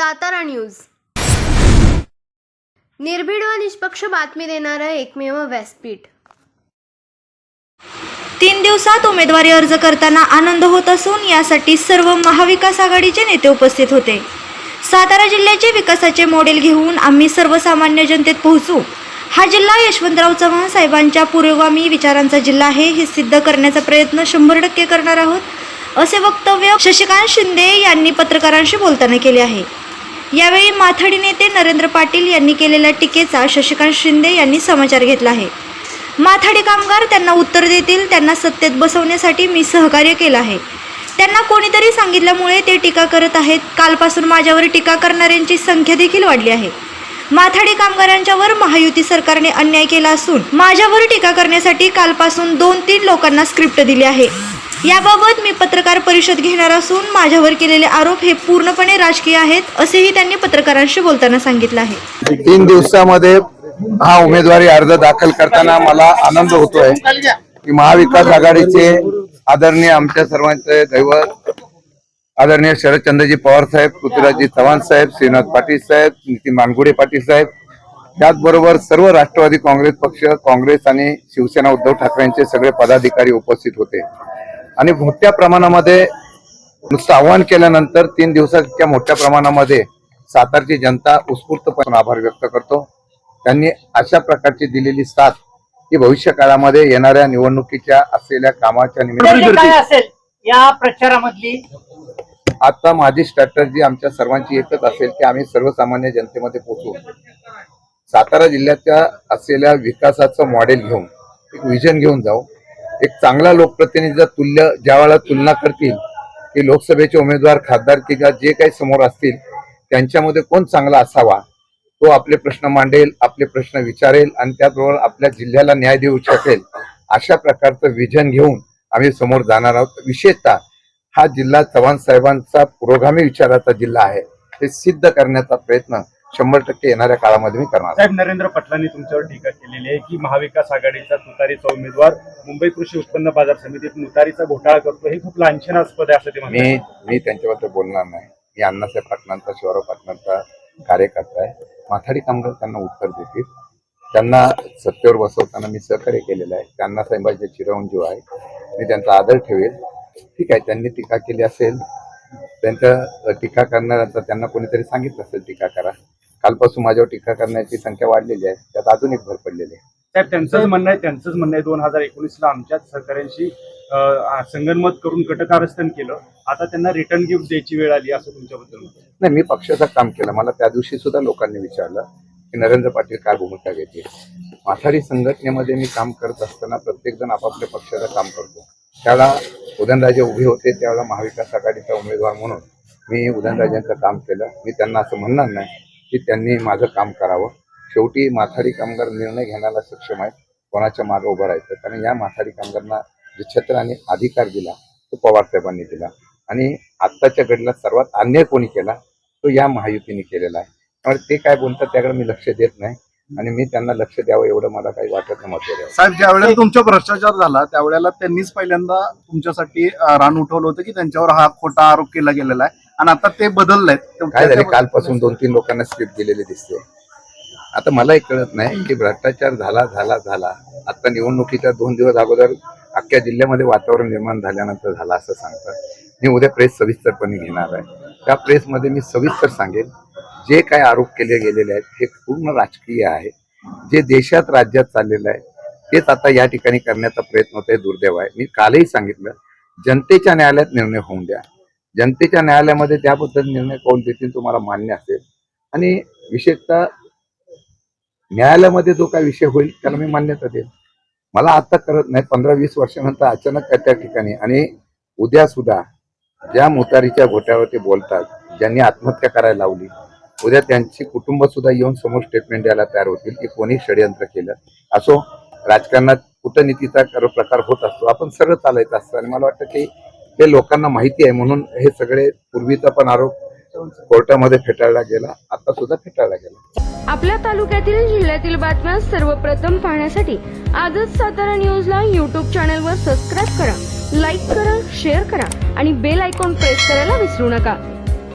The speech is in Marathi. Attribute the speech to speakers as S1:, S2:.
S1: सातारा न्यूज. निर्भीड व निष्पक्ष बातमी देणारं एकमेव व्यासपीठ.
S2: तीन दिवसात उमेदवारी अर्ज करताना आनंद होत असून यासाठी सर्व महाविकास आघाडीचे नेते उपस्थित होते. सातारा जिल्ह्याचे विकासाचे मॉडेल घेऊन आम्ही सर्वसामान्य जनतेत पोहोचू. हा जिल्हा यशवंतराव चव्हाण साहेबांच्या पुरोगामी विचारांचा जिल्हा आहे हे सिद्ध करण्याचा प्रयत्न शंभर टक्के करणार आहोत असे वक्तव्य शशिकांत शिंदे यांनी पत्रकारांशी बोलताना केले आहे. यावेळी माथाडी नेते नरेंद्र पाटील यांनी केलेल्या टीकेचा शशिकांत शिंदे यांनी समाचार घेतला आहे. माथाडी कामगार त्यांना उत्तर देतील त्यांना सत्तेत बसवण्यासाठी मी सहकार्य केलं आहे. त्यांना कोणीतरी सांगितल्यामुळे ते टीका करत आहेत. कालपासून माझ्यावर टीका करणाऱ्यांची संख्या देखील वाढली आहे. माथाडी कामगारांच्यावर महायुती सरकारने अन्याय केला असून माझ्यावर टीका करण्यासाठी कालपासून दोन तीन लोकांना स्क्रिप्ट दिली आहे. याबाबत मी पत्रकार परिषद घेणार असून माझ्यावर केलेले आरोप हे पूर्णपणे राजकीय आहेत असेही त्यांनी पत्रकारांशी बोलताना सांगितलं आहे.
S3: तीन दिवसामध्ये हा उमेदवारी अर्ज दाखल करताना मला आनंद होतोय की महाविकास आघाडीचे आदरणीय आमच्या सर्वांचे दैवत आदरणीय शरदचंद्रजी पवार साहेब पृथ्वीराजजी चव्हाण साहेब श्रीनाथ पाटील साहेब नितीन मानगुडे पाटील साहेब त्याचबरोबर सर्व राष्ट्रवादी काँग्रेस पक्ष काँग्रेस आणि शिवसेना उद्धव ठाकरेंचे सगळे पदाधिकारी उपस्थित होते. आणि मोठ्या प्रमाणामध्ये नुसतं आव्हान केल्यानंतर तीन दिवसात इतक्या मोठ्या प्रमाणामध्ये सातारची जनता उत्स्फूर्तपणे आभार व्यक्त करतो. त्यांनी अशा प्रकारची दिलेली साथ ही भविष्य काळामध्ये येणाऱ्या निवडणुकीच्या असलेल्या कामाच्या
S4: स्ट्रॅटेजी
S3: निमित्त
S4: काय असेल या प्रचारामधली?
S3: आता माझी स्ट्रॅटर्जी आमच्या सर्वांची एकच असेल की आम्ही सर्वसामान्य जनतेमध्ये पोहोचू. सातारा जिल्ह्याच्या असलेल्या विकासाचं मॉडेल घेऊन एक विजन घेऊन जाऊ. एक चांगला लोकप्रतिनिधीचा तुल्य ज्या वेळेला तुलना करतील की लोकसभेचे उमेदवार खासदारकीच्या जे काही समोर असतील त्यांच्यामध्ये कोण चांगला असावा तो आपले प्रश्न मांडेल आपले प्रश्न विचारेल आणि त्याचबरोबर आपल्या जिल्ह्याला न्याय देऊ शकेल अशा प्रकारचं विजन घेऊन आम्ही समोर जाणार आहोत. विशेषतः हा जिल्हा चव्हाण साहेबांचा पुरोगामी विचाराचा जिल्हा आहे. ते सिद्ध करण्याचा प्रयत्न शंभर टक्के येणाऱ्या काळामध्ये मी करणार.
S5: साहेब नरेंद्र पाटलांनी तुमच्यावर टीका केलेली आहे की महाविकास आघाडीचा तुतारीचा उमेदवार मुंबई कृषी उत्पन्न बाजार समितीत नुतारीचा घोटाळा करतो. हे खूप लांछनास्पद आहे असं ते
S3: मी मी त्यांच्याबद्दल बोलणार नाही. मी अण्णासाहेब पाटलांचा शिवराव पाटलांचा कार्यकर्ता आहे. माथाडी कामगार त्यांना उत्तर देतील. त्यांना सत्तेवर बसवताना मी सहकार्य केलेलं आहे. त्यांना साहेबांचे चिरंजीव आहे. मी त्यांचा आदर ठेवेल. ठीक आहे त्यांनी टीका केली असेल त्यांच्या टीका करणाऱ्यांचा त्यांना कोणीतरी सांगितलं असेल टीका करा. कालपासून माझ्यावर टीका करण्याची संख्या वाढलेली आहे. त्यात अजून एक भर पडलेली आहे.
S5: साहेब त्यांचंच म्हणणं आहे त्यांचंच म्हणणं आहे. दोन हजार एकोणीसला आमच्याच सहकाऱ्यांशी संगनमत करून कटकारस्थान केलं. आता त्यांना रिटर्न गिफ्ट द्यायची वेळ आली असं तुमच्याबद्दल.
S3: नाही मी पक्षाचं काम केलं. मला त्या दिवशी सुद्धा लोकांनी विचारलं की नरेंद्र पाटील काय भूमिका घेते माथाडी संघटनेमध्ये मी काम करत असताना प्रत्येक जण आपापल्या पक्षाचं काम करतो. त्यावेळेला उदयनराजे उभे होते त्यावेळेला महाविकास आघाडीचा उमेदवार म्हणून मी उदयनराजेंचं काम केलं. मी त्यांना असं म्हणणार नाही की त्यांनी माझं काम करावं. शेवटी माथाडी कामगार निर्णय घेण्याला सक्षम आहेत. कोणाच्या मागं उभं राहायचं? कारण या माथाडी कामगारांना जे छत्र आणि अधिकार दिला तो पवार साहेबांनी दिला. आणि आत्ताच्या घडीला सर्वात अन्याय कोणी केला? तो या महायुतीने केलेला आहे. त्यामुळे ते काय बोलतात त्याकडे मी लक्ष देत नाही. आणि मी त्यांना लक्ष द्यावं एवढं मला काही वाटत नाही
S6: साहेब ज्या वेळेला तुमचा भ्रष्टाचार झाला त्यावेळेला त्यांनीच पहिल्यांदा तुमच्यासाठी रान उठवलं होतं की त्यांच्यावर हा खोटा आरोप केला गेलेला आहे. आणि आता ते बदललंय
S3: काय झाले? कालपासून दोन तीन लोकांना स्क्रिप्ट दिलेली दिसते. आता मलाही कळत नाही की भ्रष्टाचार झाला झाला झाला. आता निवडणुकीच्या दोन दिवस अगोदर अख्ख्या जिल्ह्यामध्ये वातावरण निर्माण झाल्यानंतर झाला असं सांगतात. मी उद्या प्रेस सविस्तरपणे घेणार आहे. त्या प्रेसमध्ये मी सविस्तर सांगेन जे काय आरोप केले गेलेले आहेत हे पूर्ण राजकीय आहे. जे देशात राज्यात चाललेलं आहे तेच आता या ठिकाणी करण्याचा प्रयत्न होत आहे दुर्दैव आहे. मी कालही सांगितलं जनतेच्या न्यायालयात निर्णय होऊन द्या. जनतेच्या न्यायालयामध्ये त्याबद्दल निर्णय कौल देतील तुम्हाला मान्य असेल. आणि विशेषतः न्यायालयामध्ये जो काय विषय होईल त्याला मी मान्यता देईल मला आता करत नाही पंधरा वीस वर्षानंतर अचानक त्या ठिकाणी आणि उद्या सुद्धा ज्या मोतारीच्या घोट्यावर ते बोलतात ज्यांनी आत्महत्या करायला लावली उद्या त्यांची कुटुंब सुद्धा येऊन समोर स्टेटमेंट द्यायला तयार होतील की कोणी षडयंत्र केलं. असो राजकारणात कुटनीतीचा प्रकार होत असतो आपण सरळ चालायचं असतं आणि मला वाटतं की हे लोकांना माहिती आहे म्हणून हे सगळे पूर्वीचा पण आरोप कोर्टामध्ये फेटाळला गेला आता सुद्धा फेटाळला गेला.
S1: आपल्या तालुक्यातील जिल्ह्यातील बातम्या सर्वप्रथम पाहण्यासाठी आजच सातारा न्यूजला यूट्यूब चॅनलवर सबस्क्राईब करा लाईक करा शेअर करा आणि बेल आयकॉन प्रेस करायला विसरू नका.